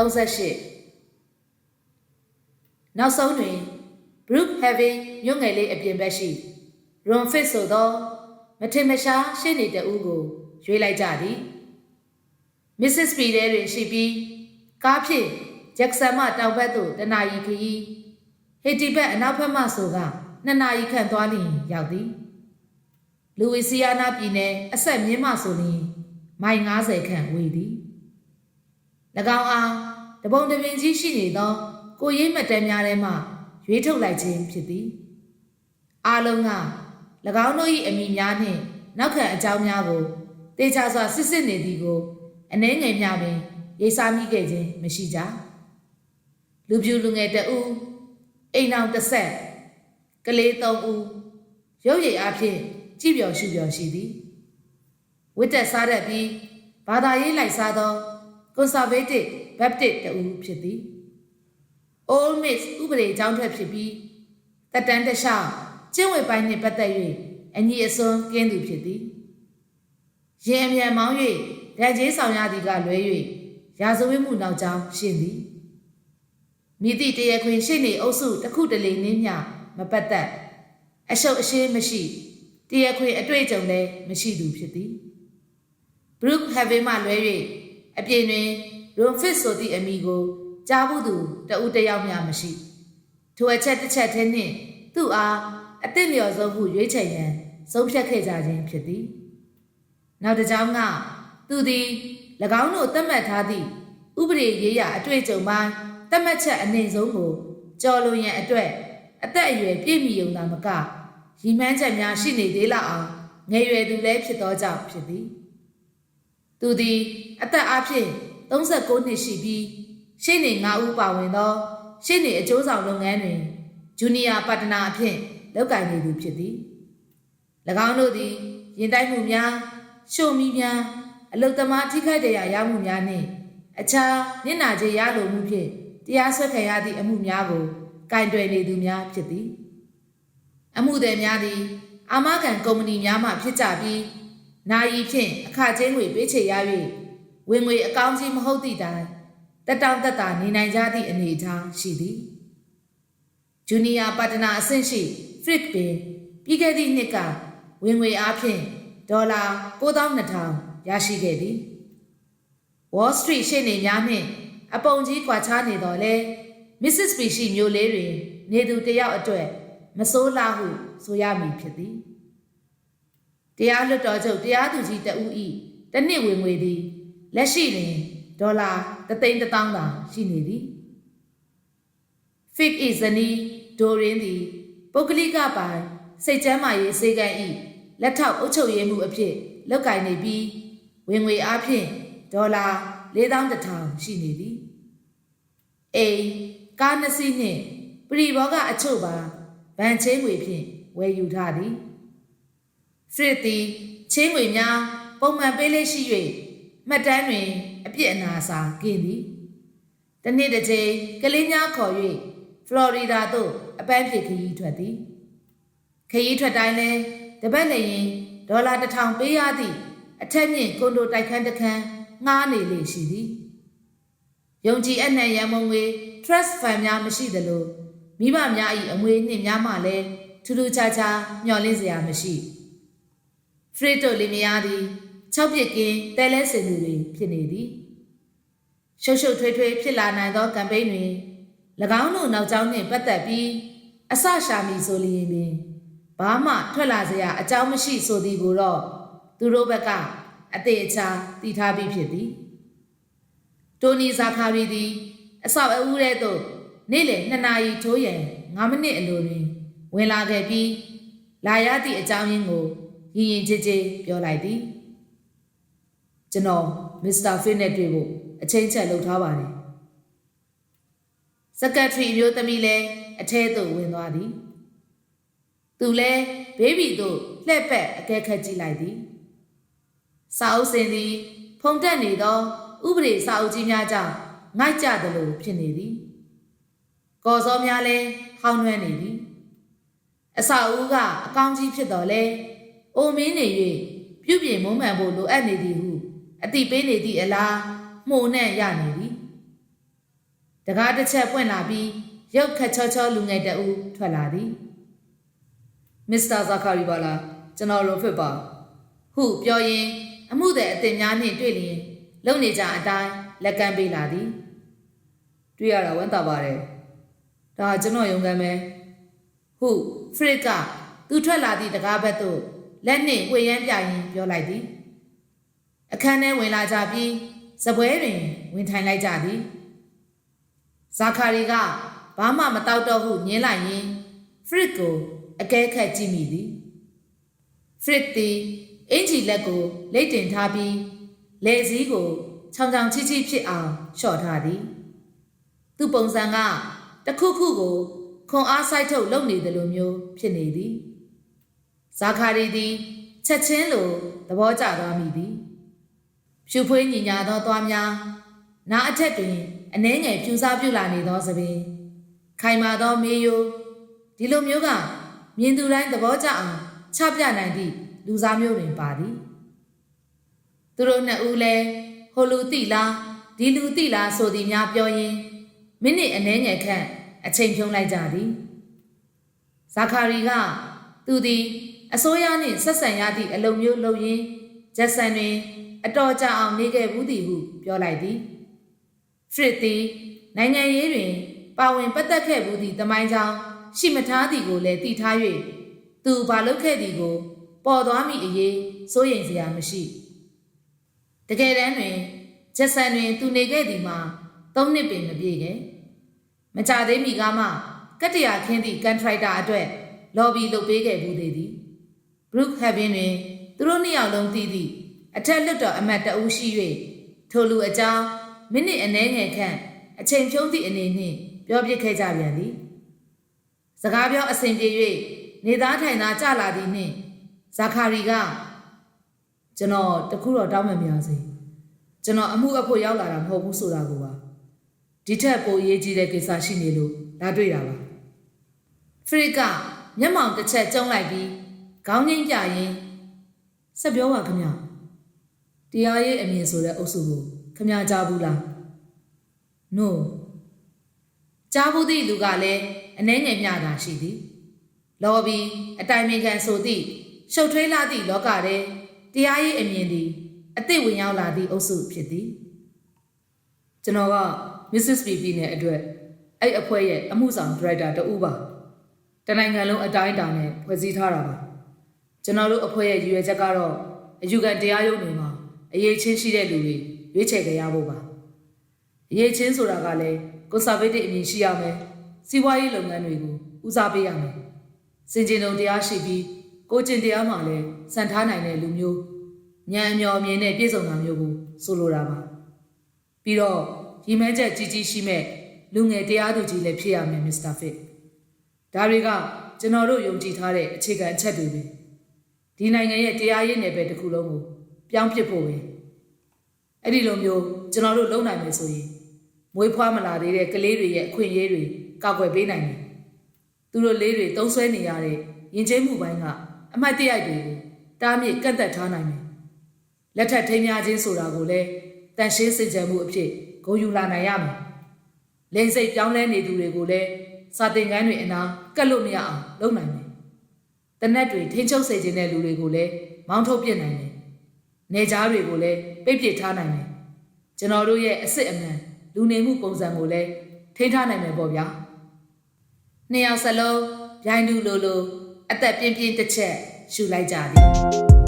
အခန်း38နောက်ဆုံးတွင် Brook Having မြို့ငယ်လေးအပြင်ဘက်ရှိ Ron Fit ဆိုသောမထင်မရှားရှင်းနေတဦးကိုရွေးလိုက်ကြသည် Mrs. P ထဲတွင်ရှိပြီးကားဖြင့်ဂျက်ဆန်မှတောင်ဘက်သို့တနာရီခရီးဟေတီဘက်အနောက်ဘက်မှဆိုကနှစ်နာရီခန့်သွားလျင်ရောက်သည်လူဝီစီယာနာပြည်နယ်အဆက်မြင်းမှဆိုလျင်မိုင်90ခန့်ဝေးသည်၎င်းအား တပုံတပင်ကြီးရှိနေသော ကိုရေးမတ်တမ်းများထဲမှရွေးထုတ်လိုက်ခြင်းဖြစ်သည်အားလုံးက၎င်းတို့၏အမိများနှင့်နောက်ခံအကြောင်းများကိုတေချာစွာစစ်စစ်နေသည်ကိုအနှဲငယ်များပင်ရိပ်စားမိခဲ့ခြင်းမရှိကြလူပြူလူငယ်တဦးအိမ်အောင်တစ်ဆက်ကလေးသုံးဦးရုပ်ရည်အဖြစ်ကြည်ပျော်ရှုပျော်ရှိသည်ဝတ်တက်စားတတ်ပြီးဘာသာရေးလိုက်စားသော conservative baptist တဦးဖြစ်သည် old miss ဥပဒေအကြောင်းထွက်ဖြစ်ပြီးတက်တန်းတလျှောက်ကျင့်ဝတ်ပိုင်းနှင့်ပတ်သက်၍အညီအစွန်းကင်းသူဖြစ်သည်ရင်အမြန်မောင်း၍ဓာတ်ကြီးဆောင်ရသည်ကလွဲ၍ရာဇဝတ်မှုနောက်ကြောင်းရှင်းသည်မိသည့်တရားခွင်ရှင်းနေအုပ်စုတစ်ခုတလေနင်းမြမပတ်သက်အရှုပ်အရှင်းမရှိတရားခွင်အတွေ့အကြုံလည်းမရှိသူဖြစ်သည် Brook Haven မှလွဲ၍ အပြင်တွင် Ronfit ဆိုသည့်အမည်ကိုကြားဘူးသူတဦးတစ်ယောက်မျှမရှိထိုအချက်တစ်ချက်တည်းနှင့်သူ့အားအသင့်လျော်ဆုံးမှုရွေးချယ်ရန်ဆုံးဖြတ်ခဲ့ကြခြင်းဖြစ်သည်နောက်တစ်ကြောင်းကသူသည်၎င်းတို့သတ်မှတ်ထားသည့်ဥပဒေရေးရာအတွေ့အကြုံပိုင်းသတ်မှတ်ချက်အနှိမ်ဆုံးကိုကြော်လွန်ရန်အတွက်အသက်အရွယ်ပြည့်မီုံသာမကရည်မှန်းချက်များရှိနေသေးလောက်အောင်ငယ်ရွယ်သူလည်းဖြစ်သောကြောင့်ဖြစ်သည် သူသည်အသက်အဖြစ်39နှစ်ရှိပြီးရှေ့နေ9ဦးပါဝင်သောရှေ့နေအကျိုးဆောင်လုပ်ငန်းတွင်ဂျူနီယာပါတနာအဖြစ်လုပ်ကိုင်နေသူဖြစ်သည်၎င်းတို့သည်ရင်တိုက်မှုများရှုံမီများအလုသမားထိခိုက်တရားရမှုများနှင့်အခြားမျက်နာကျေရလိုမှုဖြင့်တရားစွဲခံရသည့်အမှုများကိုကင်တွယ်နေသူများဖြစ်သည် အမှုသည်များသည် အာမခံကုမ္ပဏီများမှဖြစ်ကြပြီး နာယီဖြင့်အခချင်းငွေပေးချေရ၍ဝင်ငွေအကောင်းကြီးမဟုတ်သည့်တိုင်တက်တောင့်တက်တာနေနိုင်ကြသည့်အနေအထားရှိသည်ဂျူနီယာပါတနာအဆင့်ရှိဖရစ်ပင်ပြီးခဲ့သည့်နှစ်ကဝင်ငွေအားဖြင့်ဒေါ်လာ9200ရရှိခဲ့သည် Wall Street ရှေ့နေများနှင့်အပုံကြီးကွာခြားနေတော်လဲ Mrs. P ရှိမျိုးလေးတွင် နေသူတစ်ယောက်အတွက်မစိုးလားဟုဆိုရမည်ဖြစ်သည် တရားလွတ်တော်ချုပ်တရားသူကြီးတဦးဤတစ်နှစ်ဝင်ငွေသည်လက်ရှိတွင်ဒေါ်လာ3သိန်း1000သာရှိနေသည် Fig is နီဒိုရင်သည်ပုဂ္ဂလိကပိုင်စိတ်ချမ်းမာရေးစေကံဤလက်ထောက်အုပ်ချုပ်ရေးမှုအဖြစ်လုပ်ကိုင်နေပြီးဝင်ငွေအားဖြင့်ဒေါ်လာ4100ရှိနေသည်အိမ်ကားနှစ်စီးနှင့်ပရိဘောကအချို့ပါဗန်ချင်းငွေဖြင့်ဝယ်ယူထားသည် ဖရစ်သည်ချင်းငွေများပုံမှန်ပေးလေးရှိ၍မှတ်တမ်းတွင်အပြစ်အနာစာကင်းသည်တနေ့တစ်ချိန်ကလေးများခေါ်၍ဖလော်ရီဒါသို့အပန်းဖြေခရီးထွက်သည်ခရီးထွက်တိုင်းလဲတပတ်လျင်ဒေါ်လာတစ်ထောင်ပေးရသည့်အထက်မြင့်ကွန်ဒိုတိုက်ခန်းတစ်ခန်းငှားနေလေရှိသည်ယုံကြည်အနှံ့ရမုံငွေ trust fund များမရှိသလိုမိဘများ၏အမွေနှင့်များမှလည်းထူးထူးခြားခြားမျှော်လင့်စရာမရှိ ဖရစ်တိုလီမယားသည်၆ပြစ်ကင်းတဲလဲစင်သူတွေဖြစ်နေသည်ရှုပ်ရှုပ်ထွေးထွေးဖြစ်လာနိုင်သောကမ်ပိန်းတွင်၎င်းတို့နောက်ကျောင်းနှင့်ပတ်သက်ပြီးအဆရှာမီဆိုလျင်ပင်ဘာမှထွက်လာစရာအကြောင်းမရှိဆိုသည်ကိုတော့သူတို့ဘက်ကအသေးအချာတည်ထားပြီးဖြစ်သည်တိုနီဇာခါရီသည်အဆောက်အဦထဲသို့နေ့လယ်2နာရီထိုးရန်9မိနစ်အလိုတွင်ဝင်လာခဲ့ပြီးလာရသည့်အကြောင်းရင်းကို ရင်ရင်ကြည်ကြည်ပြောလိုက်သည်ကျွန်တော်မစ္စတာဖစ်နဲ့တွေ့ဖို့အချိန်ချက်လုပ်ထားပါတယ်စကက်ထရီမျိုးသမီးလည်းအထဲသို့ဝင်သွားသည်သူလည်းဘေးဘီသို့လှည့်ပက်အကဲခတ်ကြည့်လိုက်သည်စာအုပ်စင်သည် ဖုန်တက်နေသော ဥပဒေစာအုပ်ကြီးများကြောင့်ငိုက်ကြသလိုဖြစ်နေသည်ကော်စောများလည်းဟောင်းနှွမ်းနေသည်အစာအုပ်ကအကောင်းကြီးဖြစ်တော်လဲ အိုမင်းနေ၍ပြုပြင်မုံမှန်ဖို့လိုအပ်နေသည်ဟုအတိပေးနေသည့်အလားမှုန်နဲ့ရနေသည်ကားတစ်ချက်ပွင့်လာပြီးရုပ်ခတ်ချောချောလူငယ်တအူးထွက်လာသည်မစ္စတာဇာခါရီပါလားကျွန်တော်ရိုဖစ်ပါဟုပြောရင်းအမှုတဲ့အသင်များနှင့်တွေ့လျင်လုံနေကြအတိုင်းလက်ကမ်းပေးလာသည်တွေ့ရတာဝမ်းသာပါတယ်ဒါကျွန်တော်ယုံကမ်းမယ်ဟုဖရစ်ကသူထွက်လာသည့်တကားဘက်သို့ လက်နှင့်ဝှေ့ရမ်းပြရင်းပြောလိုက်သည်အခန်းထဲဝင်လာကြပြီးစပွဲတွင်ဝင်ထိုင်လိုက်ကြသည်ဇာခါရီကဘာမှမတောက်တော့ဟုညင်းလိုက်ရင်ဖရစ်ကိုအကဲခတ်ကြည့်မိသည်ဖရစ်သည်အင်ဂျီလက်ကိုလိတ်တင်ထားပြီးလေစည်းကိုချောင်ချောင်ချိချိဖြစ်အောင်လျှော့ထားသည် သူ့ပုံစံကတစ်ခုခုကိုခွန်အားဆိုင်ထုတ်လုပ်နေတယ်လို့မျိုးဖြစ်နေသည် ဇာခါရီသည်ချက်ချင်းလိုသဘောကျသွားမိသည်ဖြူဖွေးညီညာသောသွားများနားအထက်တွင်အနှဲငယ်ဖြူစားပြူလာနေသောသပင်ခိုင်မာသောမေယိုဒီလိုမျိုးကမြင်သူတိုင်းသဘောကျအောင်ချပြနိုင်သည့်လူစားမျိုးတွင်ပါသည်သူတို့နှစ်ဦးလည်းဟိုလူတိလားဒီလူတိလားဆိုသည်များပြောရင်းမိနစ်အနှဲငယ်ခန့်အချိန်ဖြုံးလိုက်ကြသည်ဇာခာရီကသူသည် အစိုးရနှင့်ဆက်ဆံရသည့်အလုပ်မျိုးလုပ်ရင်းဂျက်ဆန်တွင်အတော်ကြာအောင်နေခဲ့ဘူးသည်ဟုပြောလိုက်သည်ဖရစ်သည်နိုင်ငံရေးတွင် ပါဝင်ပတ်သက်ခဲ့ဘူးသည့်တမိုင်းကြောင်းရှိမထားသည်ကိုလည်းသိထား၍သူဘာလုပ်ခဲ့သည်ကို ပေါ်သွားမိအရေးစိုးရိမ်စရာမရှိတကယ်တမ်းတွင်ဂျက်ဆန်တွင် သူနေခဲ့သည်မှာသုံးနှစ်ပင်မပြည့်ခဲ့မကြသေးမီကမှကတ္တရာခင်းသည့်ကန်ထရိုက်တာအတွက်လော်ဘီလုပ်ပေးခဲ့ဘူးသေးသည် ဘရုခ်ဟက်ဗင်တွင်သူတို့နှစ်ယောက်လုံးသိသည့်အထက်လွတ်တော်အမတ်တအူးရှိ၍ထိုလူအကြောင်းမိနစ်အနည်းငယ်ခန့်အချိန်ဖြုံးသည့်အနေနှင့်ပြောပြခဲ့ကြပြန်သည်စကားပြောအစဉ်ပြေ၍နေသားထိုင်သားကြလာသည်နှင့်ဇာခာရီကကျွန်တော်တခုတော့တောင်းမှမရစေကျွန်တော်အမှုအဖို့ရောက်လာတာမဟုတ်ဘူးဆိုတာကိုပါဒီထက်ပိုအရေးကြီးတဲ့ကိစ္စရှိနေလို့လာတွေ့တာပါဖရစ်ကမျက်မှောင်တစ်ချက်ကျုံလိုက်ပြီး ခေါင်းငိမ့်ပြရင်းဆက်ပြောပါခင်ဗျာတရားရေးအမြင်ဆိုတဲ့အုပ်စုကိုခမကြားကြားဘူးလား No ကြားဘူးသည့်လူကလည်းအနှဲငယ်မျှတာရှိသည်လော်ဘီအတိုင်ပင်ခံဆိုသည့်ရှုပ်ထွေးလာသည့်လောကထဲတရားရေးအမြင်သည်အသစ်ဝင်ရောက်လာသည့်အုပ်စုဖြစ်သည်ကျွန်တော်က Mrs. PP နဲ့အတွက်အဲ့အဖွဲ့ရဲ့အမှုဆောင်ဒါရိုက်တာတဦးပါတနိုင်ငံလုံးအတိုင်းအတာနဲ့ဖွဲ့စည်းထားတာပါ ကျွန်တော်တို့အဖွဲ့ရဲ့ရည်ရွယ်ချက်ကတော့အယူခံတရားရုံးတွေမှာအရေးချင်းရှိတဲ့လူတွေရွေးချယ်ကြရဖို့ပါအရေးချင်းဆိုတာကလည်းကွန်ဆာဗေးတစ်အမြင်ရှိရမယ်စီးပွားရေးလုပ်ငန်းတွေကိုဦးစားပေးရမယ်စင်ကျင်တုံတရားရှိပြီးကိုကျင်တရားမှလည်းစံထားနိုင်တဲ့လူမျိုးဉာဏ်အမျှော်အမြင်နဲ့ပြည့်စုံတာမျိုးကိုဆိုလိုတာပါပြီးတော့ရီမန်းချက်ကြီးကြီးရှိမဲ့လူငယ်တရားသူကြီးလည်းဖြစ်ရမယ်မစ္စတာဖစ်ဒါတွေကကျွန်တော်တို့ယုံကြည်ထားတဲ့အခြေခံအချက်တွေပဲ ဒီနိုင်ငံရဲ့တရားရေးနယ်ပယ်တစ်ခုလုံးကိုပြောင်းပစ်ဖို့ပဲအဲ့ဒီလိုမျိုးကျွန်တော်တို့လုပ်နိုင်မယ်ဆိုရင်မွေးဖွားမလာသေးတဲ့ကလေးတွေရဲ့အခွင့်အရေးတွေကောက်ွယ်ပေးနိုင်တယ်သူတို့လေးတွေသုံးဆွဲနေရတဲ့ယဉ်ကျေးမှုပိုင်းကအမှတ်တရတွေကိုတားမြစ်ကန့်သက်ထားနိုင်တယ်လက်ထပ်ထိမ်းများခြင်းဆိုတာကိုလည်းတန်ရှင်းစေချင်မှုအဖြစ်ဂုဏ်ယူလာနိုင်ရမယ်လိန်စိတ်ပြောင်းလဲနေသူတွေကိုလည်းစာသင်ခန်းတွေအနာကတ်လို့မရအောင်လုပ်နိုင်တယ် တနက်တွေထိန်းချုပ်စေခြင်းတဲ့လူတွေကိုလည်းမောင်းထုတ်ပစ်နိုင်တယ်။နေကြားတွေကိုလည်းပိတ်ပစ်ထားနိုင်တယ်။ကျွန်တော်တို့ရဲ့အစ်စ်အမှန်လူနေမှုပုံစံကိုလည်းထိန်းထားနိုင်မယ်ပေါ့ဗျာ။နှစ်ယောက်စလုံးဗျိုင်းတူလိုလိုအသက်ပြင်းပြင်းတစ်ချက်ရှူလိုက်ကြသည်။